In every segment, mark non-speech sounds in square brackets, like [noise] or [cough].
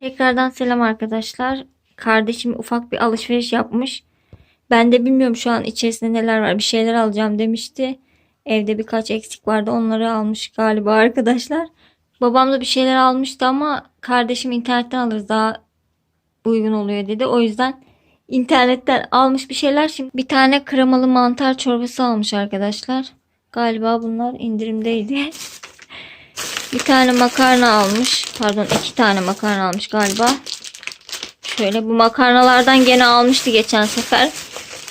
Tekrardan selam arkadaşlar. Kardeşim ufak bir alışveriş yapmış. Ben de bilmiyorum şu an içerisinde neler var. Bir şeyler alacağım demişti. Evde birkaç eksik vardı. Onları almış galiba arkadaşlar. Babam da bir şeyler almıştı ama kardeşim internetten alırız daha uygun oluyor dedi. O yüzden internetten almış bir şeyler. Şimdi bir tane kremalı mantar çorbası almış arkadaşlar. Galiba bunlar indirimdeydi. [laughs] Bir tane makarna almış. Pardon iki tane makarna almış galiba. Şöyle bu makarnalardan gene almıştı geçen sefer.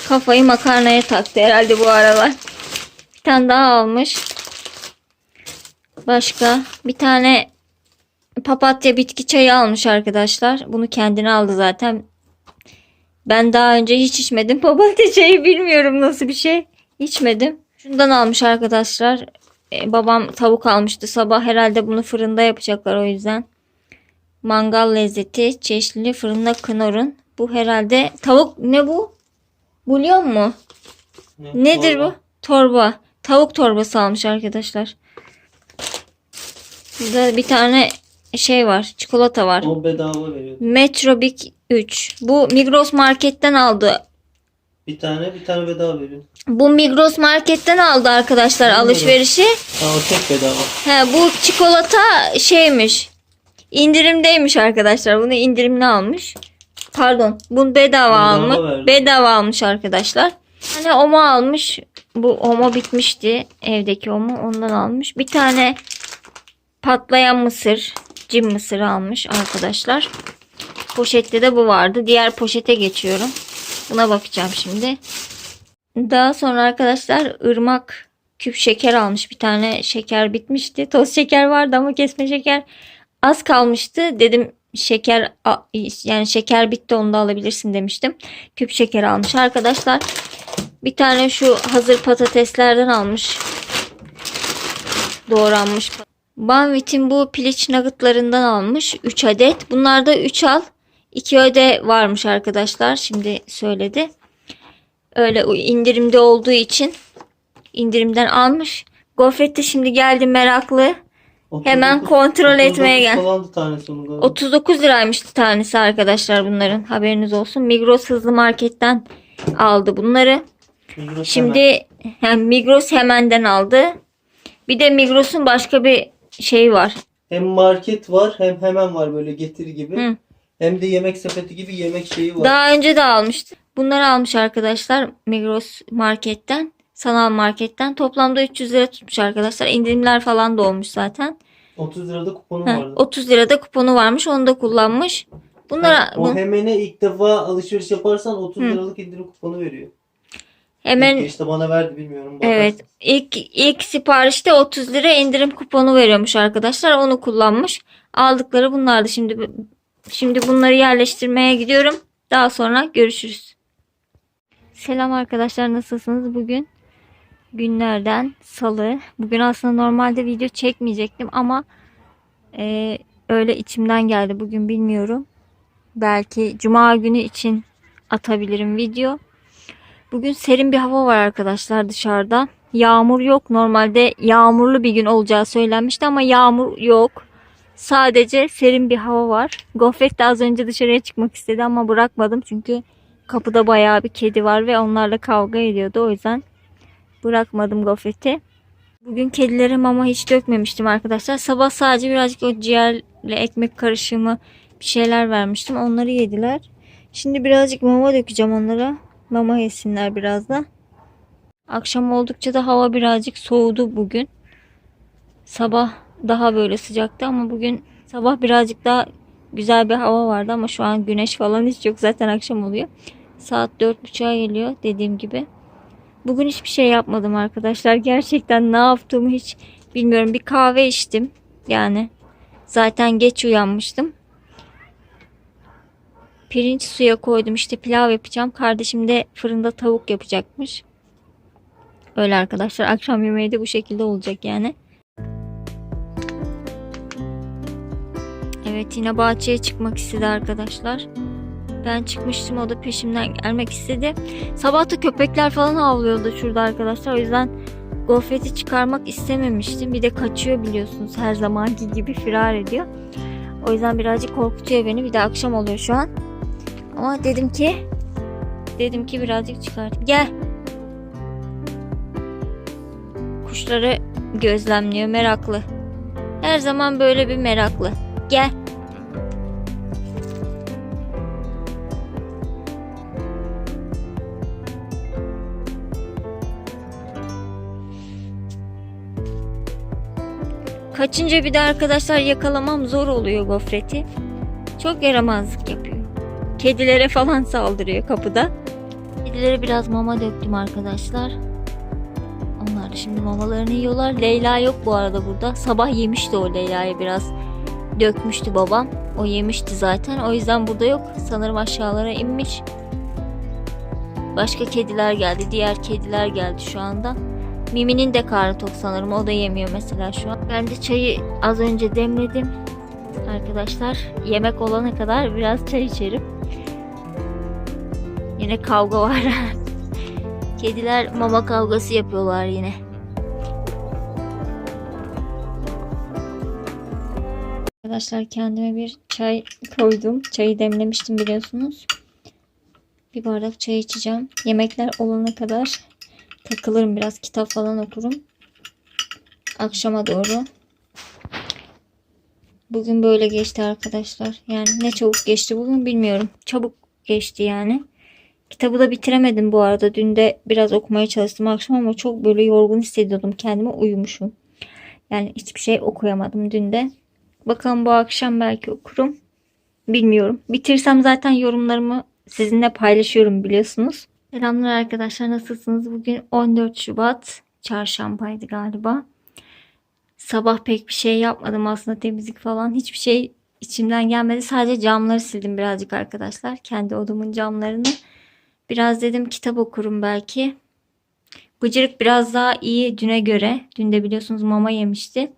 Kafayı makarnaya taktı herhalde bu aralar. Bir tane daha almış. Başka bir tane papatya bitki çayı almış arkadaşlar. Bunu kendine aldı zaten. Ben daha önce hiç içmedim. [laughs] Papatya çayı bilmiyorum nasıl bir şey. İçmedim. Şundan almış arkadaşlar. E, babam tavuk almıştı sabah. Herhalde bunu fırında yapacaklar o yüzden. Mangal lezzeti çeşitli fırında knorun. Bu herhalde tavuk ne bu? Bulyon mu? Ne? Nedir Torba. bu? Torba. Tavuk torbası almış arkadaşlar. Burada bir tane şey var. Çikolata var. O bedava veriyor. Metrobik 3. Bu Migros marketten aldı. Bir tane bir tane bedava veriyor. Bu Migros marketten aldı arkadaşlar Bilmiyorum. alışverişi. Ha o tek bedava. He, bu çikolata şeymiş. İndirimdeymiş arkadaşlar. Bunu indirimli almış. Pardon. Bunu bedava, Bedava almış. verdi. Bedava almış arkadaşlar. Hani omo almış. Bu omo bitmişti. Evdeki omo ondan almış. Bir tane patlayan mısır. Cim mısır almış arkadaşlar. Poşette de bu vardı. Diğer poşete geçiyorum. Buna bakacağım şimdi. Daha sonra arkadaşlar ırmak küp şeker almış. Bir tane şeker bitmişti. Toz şeker vardı ama kesme şeker az kalmıştı. Dedim şeker yani şeker bitti onu da alabilirsin demiştim. Küp şeker almış arkadaşlar. Bir tane şu hazır patateslerden almış. Doğranmış. Banvit'in bu piliç nuggetlarından almış 3 adet. Bunlarda 3 al. 2 öde varmış arkadaşlar. Şimdi söyledi. Öyle indirimde olduğu için indirimden almış. Gofret de şimdi geldi meraklı. Hemen 39 kontrol 39 etmeye gel. falandı tanesi onun galiba. 39 liraymış tanesi arkadaşlar bunların. Haberiniz olsun. Migros hızlı marketten aldı bunları. Migros hemen. Şimdi hem Migros hemenden aldı. Bir de Migros'un başka bir şeyi var. hem market var hem hemen var böyle getir gibi. Hı. Hem de yemek sepeti gibi yemek şeyi var. Daha önce de almıştı. Bunları almış arkadaşlar Migros marketten. Sanal marketten. Toplamda 300 lira tutmuş arkadaşlar. İndirimler falan da olmuş zaten. 30 lirada kuponu Heh, vardı. 30 lirada kuponu varmış. Onu da kullanmış. Bunlara Ha, o hemene ilk defa alışveriş yaparsan 30 Hı. liralık indirim kuponu veriyor. hemen İlk işte bana verdi bilmiyorum. Evet. bakarsın. İlk ilk siparişte 30 lira indirim kuponu veriyormuş arkadaşlar. Onu kullanmış. Aldıkları bunlardı. Şimdi şimdi bunları yerleştirmeye gidiyorum. Daha sonra görüşürüz. Selam arkadaşlar nasılsınız? Bugün günlerden salı. Bugün aslında normalde video çekmeyecektim ama e, öyle içimden geldi. Bugün bilmiyorum. Belki cuma günü için atabilirim video. Bugün serin bir hava var arkadaşlar dışarıda. Yağmur yok. Normalde yağmurlu bir gün olacağı söylenmişti ama yağmur yok. Sadece serin bir hava var. Gofret de az önce dışarıya çıkmak istedi ama bırakmadım çünkü kapıda bayağı bir kedi var ve onlarla kavga ediyordu. O yüzden bırakmadım Gofret'i. Bugün kedilere mama hiç dökmemiştim arkadaşlar. Sabah sadece birazcık o ciğerle ekmek karışımı bir şeyler vermiştim. Onları yediler. Şimdi birazcık mama dökeceğim onlara. Mama yesinler biraz da. Akşam oldukça da hava birazcık soğudu bugün. Sabah daha böyle sıcaktı ama bugün sabah birazcık daha güzel bir hava vardı ama şu an güneş falan hiç yok. Zaten akşam oluyor. Saat 4.30'a geliyor dediğim gibi. Bugün hiçbir şey yapmadım arkadaşlar. Gerçekten ne yaptığımı hiç bilmiyorum. Bir kahve içtim. Yani zaten geç uyanmıştım. Pirinç suya koydum. İşte pilav yapacağım. Kardeşim de fırında tavuk yapacakmış. Öyle arkadaşlar. Akşam yemeği de bu şekilde olacak yani. Evet yine bahçeye çıkmak istedi arkadaşlar. Ben çıkmıştım o da peşimden gelmek istedi. Sabah da köpekler falan havlıyordu şurada arkadaşlar. O yüzden gofreti çıkarmak istememiştim. Bir de kaçıyor biliyorsunuz her zamanki gibi firar ediyor. O yüzden birazcık korkutuyor beni. Bir de akşam oluyor şu an. Ama dedim ki dedim ki birazcık çıkartayım. Gel. Kuşları gözlemliyor meraklı. Her zaman böyle bir meraklı. Gel. Kaçınca bir de arkadaşlar yakalamam zor oluyor gofreti. Çok yaramazlık yapıyor. Kedilere falan saldırıyor kapıda. Kedilere biraz mama döktüm arkadaşlar. Onlar şimdi mamalarını yiyorlar. Leyla yok bu arada burada. Sabah yemişti o Leyla'ya biraz. Dökmüştü babam. O yemişti zaten. O yüzden burada yok. Sanırım aşağılara inmiş. Başka kediler geldi. Diğer kediler geldi şu anda. Mimi'nin de karnı tok sanırım. O da yemiyor mesela şu an. Ben de çayı az önce demledim. Arkadaşlar yemek olana kadar biraz çay içerim. Yine kavga var. [laughs] Kediler mama kavgası yapıyorlar yine. Arkadaşlar kendime bir çay koydum. Çayı demlemiştim biliyorsunuz. Bir bardak çay içeceğim. Yemekler olana kadar takılırım biraz kitap falan okurum. Akşama doğru. Bugün böyle geçti arkadaşlar. Yani ne çabuk geçti bugün bilmiyorum. Çabuk geçti yani. Kitabı da bitiremedim bu arada. Dün de biraz okumaya çalıştım akşam ama çok böyle yorgun hissediyordum kendimi. Uyumuşum. Yani hiçbir şey okuyamadım dün de. Bakalım bu akşam belki okurum. Bilmiyorum. Bitirsem zaten yorumlarımı sizinle paylaşıyorum biliyorsunuz. Selamlar arkadaşlar nasılsınız? Bugün 14 Şubat. Çarşambaydı galiba. Sabah pek bir şey yapmadım aslında temizlik falan. Hiçbir şey içimden gelmedi. Sadece camları sildim birazcık arkadaşlar. Kendi odamın camlarını. Biraz dedim kitap okurum belki. Bıcırık biraz daha iyi düne göre. Dün de biliyorsunuz mama yemişti.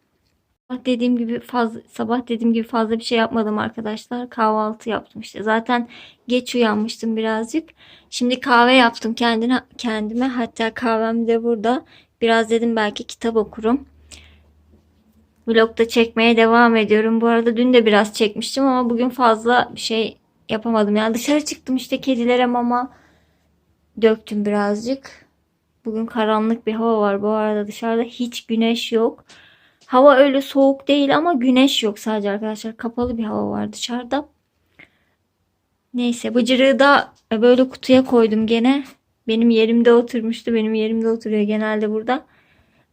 Sabah dediğim gibi fazla sabah dediğim gibi fazla bir şey yapmadım arkadaşlar. Kahvaltı yaptım işte. Zaten geç uyanmıştım birazcık. Şimdi kahve yaptım kendine kendime. Hatta kahvem de burada. Biraz dedim belki kitap okurum. Vlogda çekmeye devam ediyorum. Bu arada dün de biraz çekmiştim ama bugün fazla bir şey yapamadım. Yani dışarı çıktım işte kedilere mama döktüm birazcık. Bugün karanlık bir hava var. Bu arada dışarıda hiç güneş yok. Hava öyle soğuk değil ama güneş yok sadece arkadaşlar. Kapalı bir hava var dışarıda. Neyse bıcırığı da böyle kutuya koydum gene. Benim yerimde oturmuştu. Benim yerimde oturuyor genelde burada.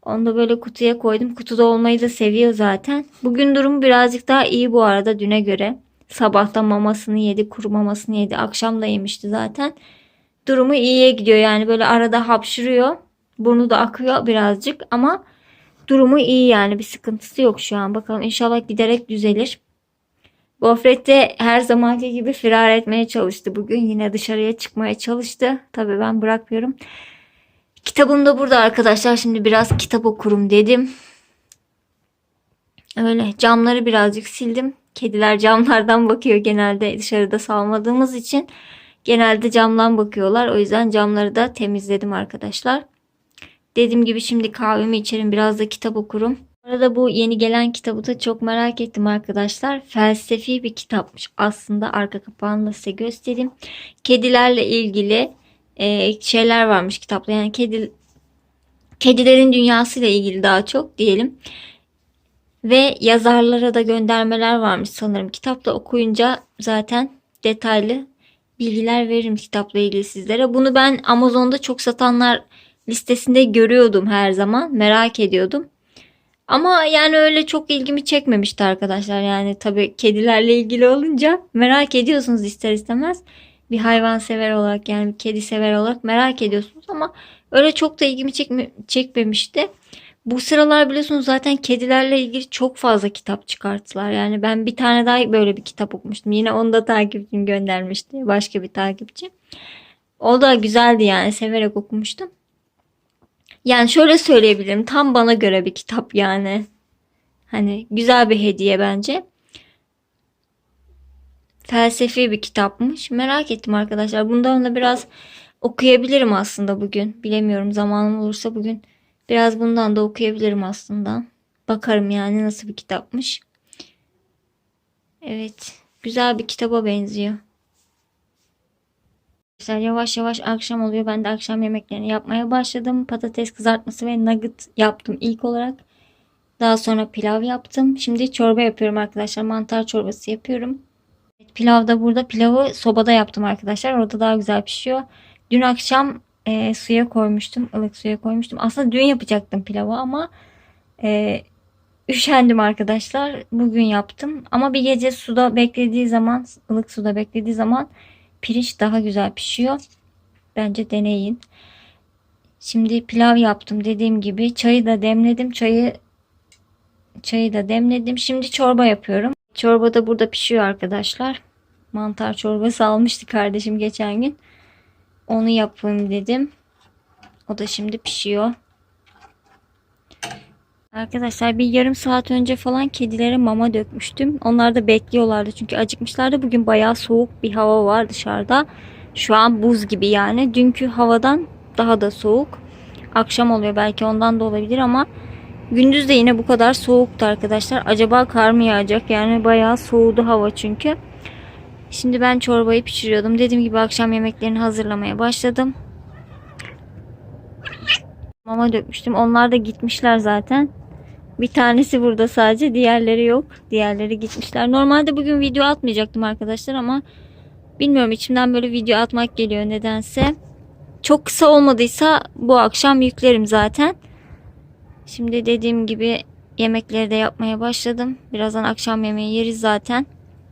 Onu da böyle kutuya koydum. Kutuda olmayı da seviyor zaten. Bugün durum birazcık daha iyi bu arada düne göre. Sabahta mamasını yedi, kuru mamasını yedi. Akşam da yemişti zaten. Durumu iyiye gidiyor yani böyle arada hapşırıyor. Burnu da akıyor birazcık ama durumu iyi yani bir sıkıntısı yok şu an. Bakalım inşallah giderek düzelir. Gofret de her zamanki gibi firar etmeye çalıştı bugün. Yine dışarıya çıkmaya çalıştı. Tabii ben bırakmıyorum. Kitabım da burada arkadaşlar. Şimdi biraz kitap okurum dedim. Öyle camları birazcık sildim. Kediler camlardan bakıyor genelde dışarıda salmadığımız için. Genelde camdan bakıyorlar. O yüzden camları da temizledim arkadaşlar. Dediğim gibi şimdi kahvemi içerim biraz da kitap okurum. Arada bu yeni gelen kitabı da çok merak ettim arkadaşlar. Felsefi bir kitapmış. Aslında arka kapağını da size göstereyim. Kedilerle ilgili e, şeyler varmış kitapta. Yani kedi kedilerin dünyasıyla ilgili daha çok diyelim. Ve yazarlara da göndermeler varmış sanırım. Kitapta okuyunca zaten detaylı bilgiler veririm kitapla ilgili sizlere. Bunu ben Amazon'da çok satanlar listesinde görüyordum her zaman. Merak ediyordum. Ama yani öyle çok ilgimi çekmemişti arkadaşlar. Yani tabii kedilerle ilgili olunca merak ediyorsunuz ister istemez. Bir hayvan sever olarak yani bir kedi sever olarak merak ediyorsunuz ama öyle çok da ilgimi çekme, çekmemişti. Bu sıralar biliyorsunuz zaten kedilerle ilgili çok fazla kitap çıkarttılar. Yani ben bir tane daha böyle bir kitap okumuştum. Yine onu da takipçim göndermişti. Başka bir takipçi. O da güzeldi yani severek okumuştum. Yani şöyle söyleyebilirim. Tam bana göre bir kitap yani. Hani güzel bir hediye bence. Felsefi bir kitapmış. Merak ettim arkadaşlar. Bundan da biraz okuyabilirim aslında bugün. Bilemiyorum zamanım olursa bugün biraz bundan da okuyabilirim aslında. Bakarım yani nasıl bir kitapmış. Evet. Güzel bir kitaba benziyor. Arkadaşlar yavaş yavaş akşam oluyor. Ben de akşam yemeklerini yapmaya başladım. Patates kızartması ve nugget yaptım ilk olarak. Daha sonra pilav yaptım. Şimdi çorba yapıyorum arkadaşlar. Mantar çorbası yapıyorum. Pilav da burada. Pilavı sobada yaptım arkadaşlar. Orada daha güzel pişiyor. Dün akşam e, suya koymuştum. ılık suya koymuştum. Aslında dün yapacaktım pilavı ama e, üşendim arkadaşlar. Bugün yaptım. Ama bir gece suda beklediği zaman, ılık suda beklediği zaman pirinç daha güzel pişiyor. Bence deneyin. Şimdi pilav yaptım dediğim gibi. Çayı da demledim. Çayı çayı da demledim. Şimdi çorba yapıyorum. Çorba da burada pişiyor arkadaşlar. Mantar çorbası almıştı kardeşim geçen gün. Onu yapayım dedim. O da şimdi pişiyor. Arkadaşlar bir yarım saat önce falan kedilere mama dökmüştüm. Onlar da bekliyorlardı çünkü acıkmışlardı. Bugün bayağı soğuk bir hava var dışarıda. Şu an buz gibi yani. Dünkü havadan daha da soğuk. Akşam oluyor belki ondan da olabilir ama gündüz de yine bu kadar soğuktu arkadaşlar. Acaba kar mı yağacak? Yani bayağı soğudu hava çünkü. Şimdi ben çorbayı pişiriyordum. Dediğim gibi akşam yemeklerini hazırlamaya başladım. Mama dökmüştüm. Onlar da gitmişler zaten. Bir tanesi burada sadece. Diğerleri yok. Diğerleri gitmişler. Normalde bugün video atmayacaktım arkadaşlar ama bilmiyorum içimden böyle video atmak geliyor nedense. Çok kısa olmadıysa bu akşam yüklerim zaten. Şimdi dediğim gibi yemekleri de yapmaya başladım. Birazdan akşam yemeği yeriz zaten.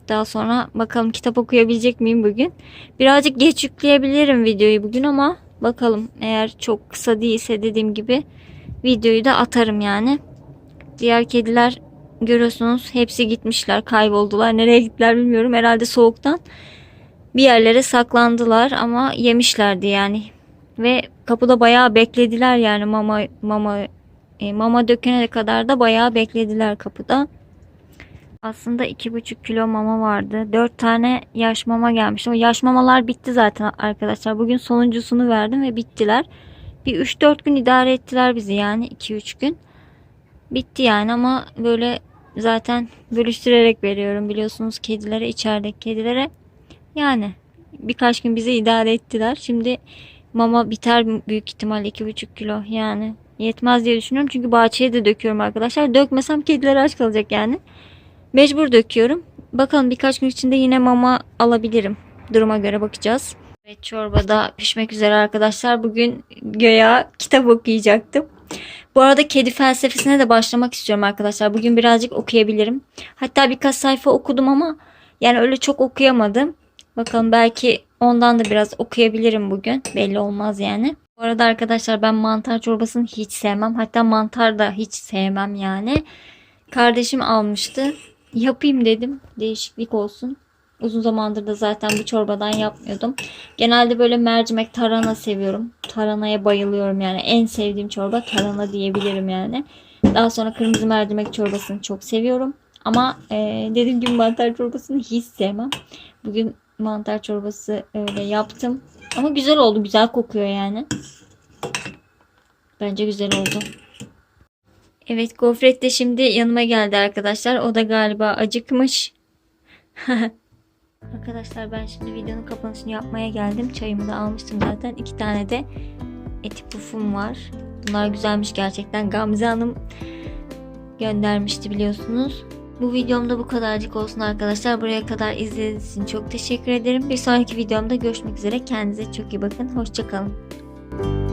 Daha sonra bakalım kitap okuyabilecek miyim bugün. Birazcık geç yükleyebilirim videoyu bugün ama bakalım eğer çok kısa değilse dediğim gibi videoyu da atarım yani. Diğer kediler görüyorsunuz hepsi gitmişler kayboldular. Nereye gittiler bilmiyorum herhalde soğuktan. Bir yerlere saklandılar ama yemişlerdi yani. Ve kapıda bayağı beklediler yani mama mama e, mama dökene kadar da bayağı beklediler kapıda. Aslında iki buçuk kilo mama vardı. Dört tane yaş mama gelmişti. O yaş mamalar bitti zaten arkadaşlar. Bugün sonuncusunu verdim ve bittiler. Bir 3-4 gün idare ettiler bizi yani 2-3 gün. Bitti yani ama böyle zaten bölüştürerek veriyorum biliyorsunuz kedilere içerideki kedilere. Yani birkaç gün bizi idare ettiler. Şimdi mama biter büyük ihtimalle 2,5 kilo yani yetmez diye düşünüyorum. Çünkü bahçeye de döküyorum arkadaşlar. Dökmesem kediler aç kalacak yani. Mecbur döküyorum. Bakalım birkaç gün içinde yine mama alabilirim. Duruma göre bakacağız. Evet çorba da pişmek üzere arkadaşlar. Bugün göya kitap okuyacaktım. Bu arada kedi felsefesine de başlamak istiyorum arkadaşlar. Bugün birazcık okuyabilirim. Hatta birkaç sayfa okudum ama yani öyle çok okuyamadım. Bakalım belki ondan da biraz okuyabilirim bugün. Belli olmaz yani. Bu arada arkadaşlar ben mantar çorbasını hiç sevmem. Hatta mantar da hiç sevmem yani. Kardeşim almıştı. Yapayım dedim. Değişiklik olsun. Uzun zamandır da zaten bu çorbadan yapmıyordum. Genelde böyle mercimek tarhana seviyorum. Tarhanaya bayılıyorum yani. En sevdiğim çorba tarhana diyebilirim yani. Daha sonra kırmızı mercimek çorbasını çok seviyorum. Ama e, dediğim gibi mantar çorbasını hiç sevmem. Bugün mantar çorbası öyle yaptım. Ama güzel oldu. Güzel kokuyor yani. Bence güzel oldu. Evet gofret de şimdi yanıma geldi arkadaşlar. O da galiba acıkmış. [laughs] arkadaşlar ben şimdi videonun kapanışını yapmaya geldim. Çayımı da almıştım zaten. İki tane de eti pufum var. Bunlar güzelmiş gerçekten. Gamze Hanım göndermişti biliyorsunuz. Bu videomda bu kadarcık olsun arkadaşlar. Buraya kadar izlediğiniz için çok teşekkür ederim. Bir sonraki videomda görüşmek üzere. Kendinize çok iyi bakın. Hoşçakalın.